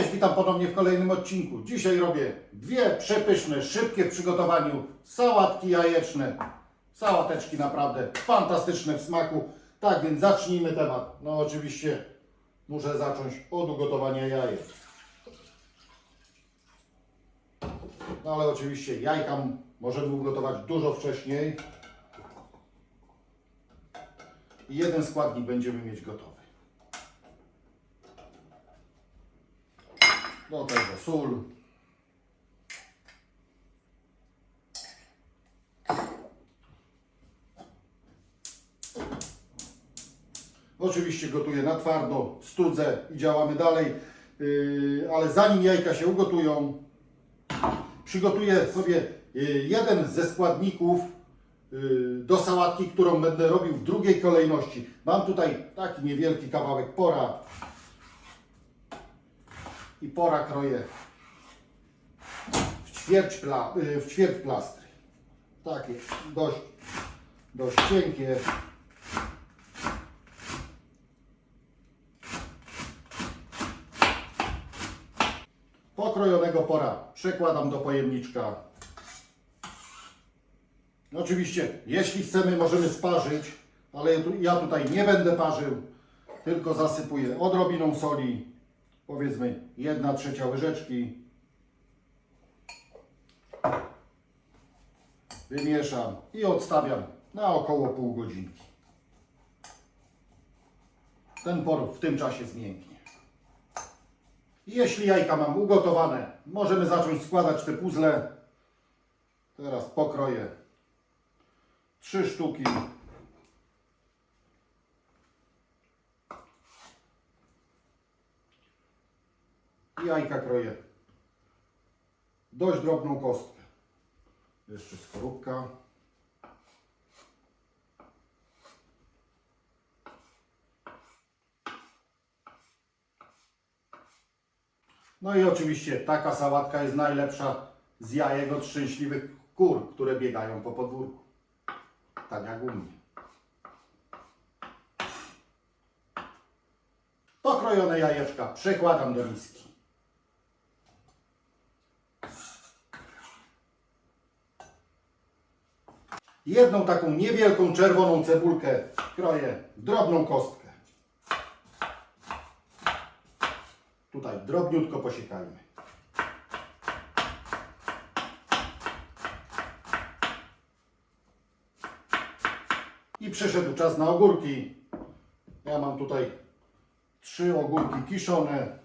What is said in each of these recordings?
Cześć, witam ponownie w kolejnym odcinku. Dzisiaj robię dwie przepyszne, szybkie w przygotowaniu sałatki jajeczne. Sałateczki naprawdę fantastyczne w smaku. Tak więc zacznijmy temat. No oczywiście muszę zacząć od ugotowania jajek. No ale oczywiście jajka możemy ugotować dużo wcześniej. I jeden składnik będziemy mieć gotowy. Do tego sól. Oczywiście gotuję na twardo, studzę i działamy dalej. Yy, ale zanim jajka się ugotują, przygotuję sobie yy, jeden ze składników yy, do sałatki, którą będę robił w drugiej kolejności. Mam tutaj taki niewielki kawałek pora i pora kroję w ćwierć, pla, y, w ćwierć plastry. Takie dość, dość cienkie. Pokrojonego pora przekładam do pojemniczka. Oczywiście, jeśli chcemy, możemy sparzyć, ale ja tutaj nie będę parzył, tylko zasypuję odrobiną soli, powiedzmy 1 trzecia łyżeczki. Wymieszam i odstawiam na około pół godzinki. Ten por w tym czasie zmięknie. Jeśli jajka mam ugotowane, możemy zacząć składać te puzzle. Teraz pokroję trzy sztuki. I Jajka kroję dość drobną kostkę. Jeszcze skorupka. No i oczywiście taka sałatka jest najlepsza z jajek od szczęśliwych kur, które biegają po podwórku. Tak jak u mnie. Pokrojone jajeczka przekładam do miski. Jedną taką niewielką czerwoną cebulkę kroję drobną kostkę. Tutaj drobniutko posiekajmy. I przyszedł czas na ogórki. Ja mam tutaj trzy ogórki kiszone,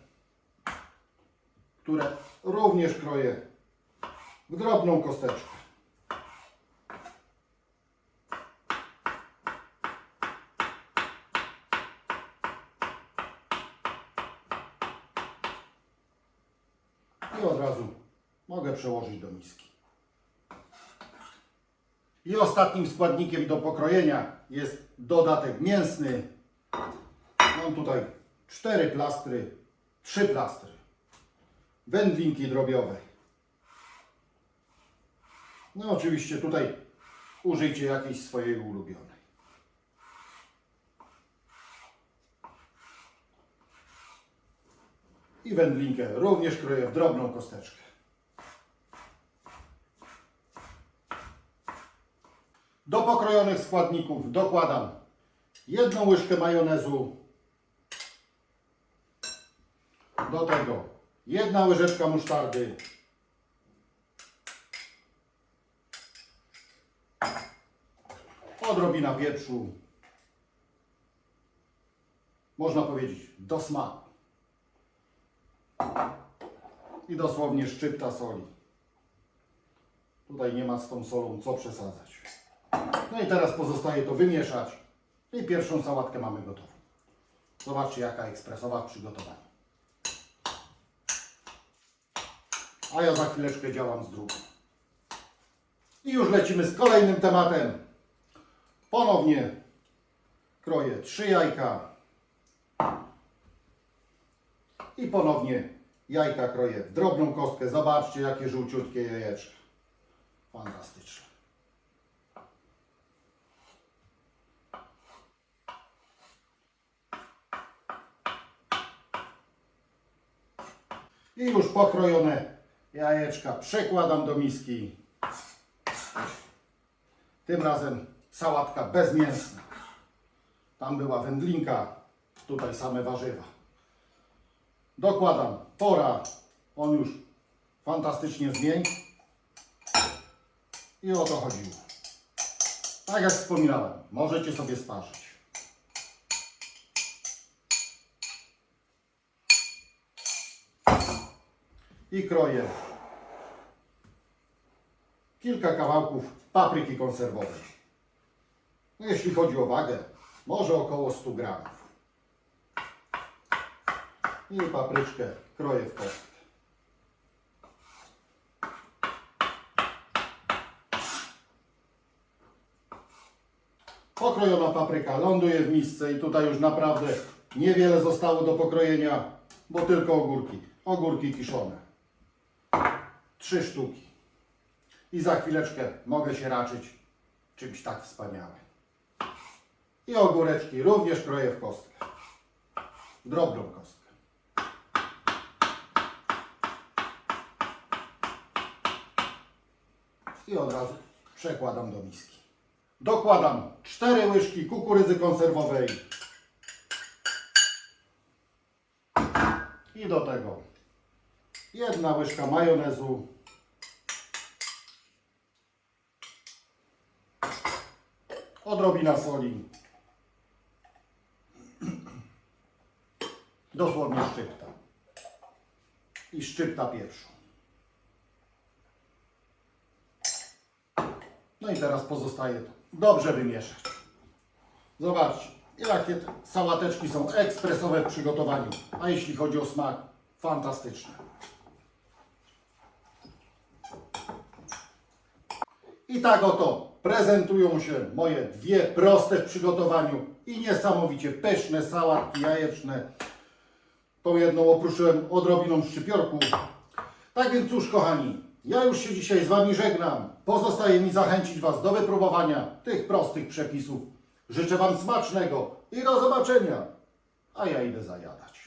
które również kroję w drobną kosteczkę. I od razu mogę przełożyć do miski. I ostatnim składnikiem do pokrojenia jest dodatek mięsny. Mam tutaj cztery plastry, trzy plastry, wędlinki drobiowe. No oczywiście tutaj użyjcie jakiejś swojej ulubionej. I wędlinkę również kroję w drobną kosteczkę. Do pokrojonych składników dokładam jedną łyżkę majonezu. Do tego jedna łyżeczka musztardy. Odrobina pieprzu. Można powiedzieć do smaku. I dosłownie szczypta soli. Tutaj nie ma z tą solą co przesadzać. No i teraz pozostaje to wymieszać. I pierwszą sałatkę mamy gotową. Zobaczcie jaka ekspresowa w przygotowaniu. A ja za chwileczkę działam z drugą. I już lecimy z kolejnym tematem. Ponownie kroję trzy jajka. I ponownie jajka kroję w drobną kostkę. Zobaczcie jakie żółciutkie jajeczka. Fantastyczne. I już pokrojone jajeczka przekładam do miski. Tym razem sałatka bezmięsna. Tam była wędlinka, tutaj same warzywa. Dokładam pora, on już fantastycznie zmiękł. I o to chodziło. Tak jak wspominałem, możecie sobie sparzyć. I kroję kilka kawałków papryki konserwowej. No, jeśli chodzi o wagę, może około 100 gramów. I papryczkę kroję w kostkę. Pokrojona papryka ląduje w misce i tutaj już naprawdę niewiele zostało do pokrojenia, bo tylko ogórki. Ogórki kiszone. Trzy sztuki. I za chwileczkę mogę się raczyć czymś tak wspaniałym. I ogóreczki również kroję w kostkę. Drobną kostkę. I od razu przekładam do miski. Dokładam 4 łyżki kukurydzy konserwowej. I do tego jedna łyżka majonezu. Odrobina soli. Dosłownie szczypta. I szczypta pieprzu. No i teraz pozostaje to dobrze wymieszać. Zobaczcie, jakie te sałateczki są ekspresowe w przygotowaniu. A jeśli chodzi o smak, fantastyczne. I tak oto prezentują się moje dwie proste w przygotowaniu i niesamowicie pyszne sałatki jajeczne. Tą jedną opruszyłem odrobiną szczypiorku. Tak więc cóż, kochani, ja już się dzisiaj z Wami żegnam. Pozostaje mi zachęcić Was do wypróbowania tych prostych przepisów. Życzę Wam smacznego i do zobaczenia. A ja idę zajadać.